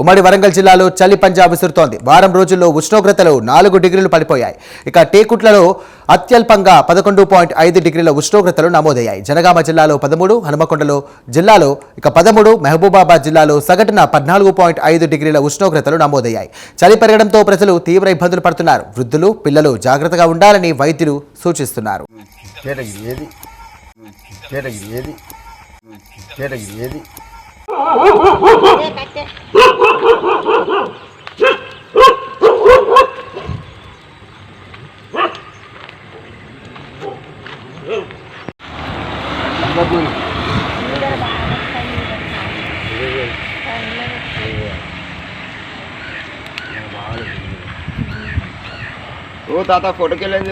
ఉమ్మడి వరంగల్ జిల్లాలో చలి పంజా విసురుతోంది. వారం రోజుల్లో ఉష్ణోగ్రతలు నాలుగు డిగ్రీలు పడిపోయాయి. ఇక టేకుట్లలో అత్యల్పంగా పదకొండు పాయింట్ ఐదు డిగ్రీల ఉష్ణోగ్రతలు నమోదయ్యాయి. జనగామ జిల్లాలో పదమూడు హనుమకొండలో జిల్లాలో ఇక పదమూడు మహబూబాబాద్ జిల్లాలో సగటున పద్నాలుగు పాయింట్ ఐదు డిగ్రీల ఉష్ణోగ్రతలు నమోదయ్యాయి. చలి పెరగడంతో ప్రజలు తీవ్ర ఇబ్బందులు పడుతున్నారు. వృద్ధులు పిల్లలు జాగ్రత్తగా ఉండాలని వైద్యులు సూచిస్తున్నారు. ఏది? ఏది? ఏది? ఓ తాత ఫోటోకి వెళ్ళండి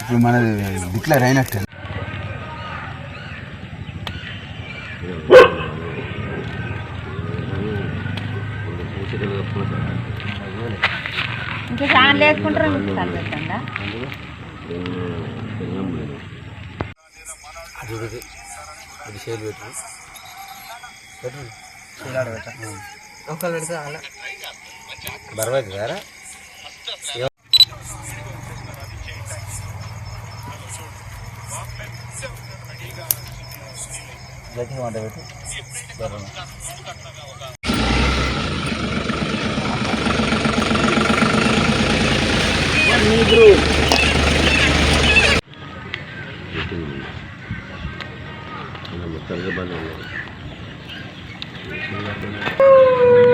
ఇప్పుడు మన డిక్లేర్ అయినట్టే. ఇంకా ఫ్యాన్ వేసుకుంటారు? అది షేర్ పెట్టు. పెట్టు. ఒకళ్ళు అలా. బర్వాయిద్దారా ब्रेकिंग वाटर बैठे बराबर Terima kasih telah menonton!